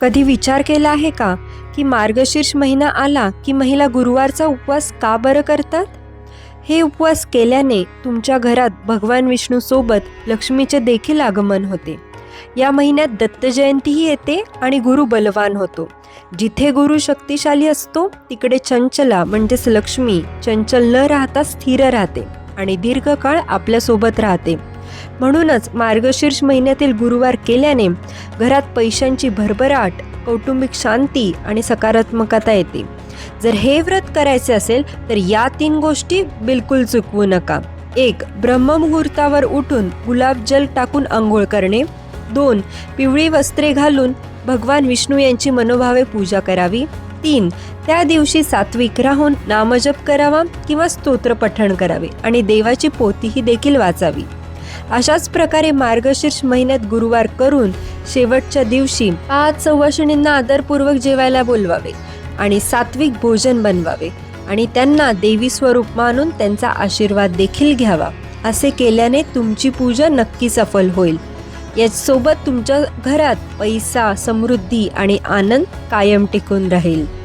कधी विचार केला आहे का? की मार्गशीर्ष महिना आला की महिला गुरुवारचा उपवास का बरं करतात? हे उपवास केल्याने तुमच्या घरात भगवान विष्णूसोबत लक्ष्मीचे देखील आगमन होते. या महिन्यात दत्तजयंतीही येते आणि गुरु बलवान होतो. जिथे गुरु शक्तिशाली असतो तिकडे चंचला म्हणजेच लक्ष्मी चंचल न राहता स्थिर राहते आणि दीर्घकाळ आपल्यासोबत राहते. म्हणूनच मार्गशीर्ष महिन्यातील गुरुवार केल्याने घरात पैशांची भरभराट कौटुंबिक शांती आणि सकारात्मकता येते. जर हे व्रत करायचे असेल तर या तीन गोष्टी बिलकुल चुकवू नका. एक ब्रह्ममुहूर्तावर उठून गुलाबजल टाकून आंघोळ करणे. दोन पिवळी वस्त्रे घालून भगवान विष्णू यांची मनोभावे पूजा करावी. तीन त्या दिवशी सात्विक राहून नामजप करावा किंवा स्तोत्र पठण करावे आणि देवाची पोतीही देखील वाचावी. अशाच प्रकारे मार्गशीर्ष महिन्यात गुरुवार करून शेवटच्या दिवशी पाच सवाशिणींना आदरपूर्वक जेवायला बोलवावे आणि सात्विक भोजन बनवावे आणि त्यांना देवी स्वरूप मानून त्यांचा आशीर्वाद देखील घ्यावा असे केल्याने तुमची पूजा नक्की सफल होईल. याचसोबत तुमच्या घरात पैसा समृद्धी आणि आनंद कायम टिकून राहील.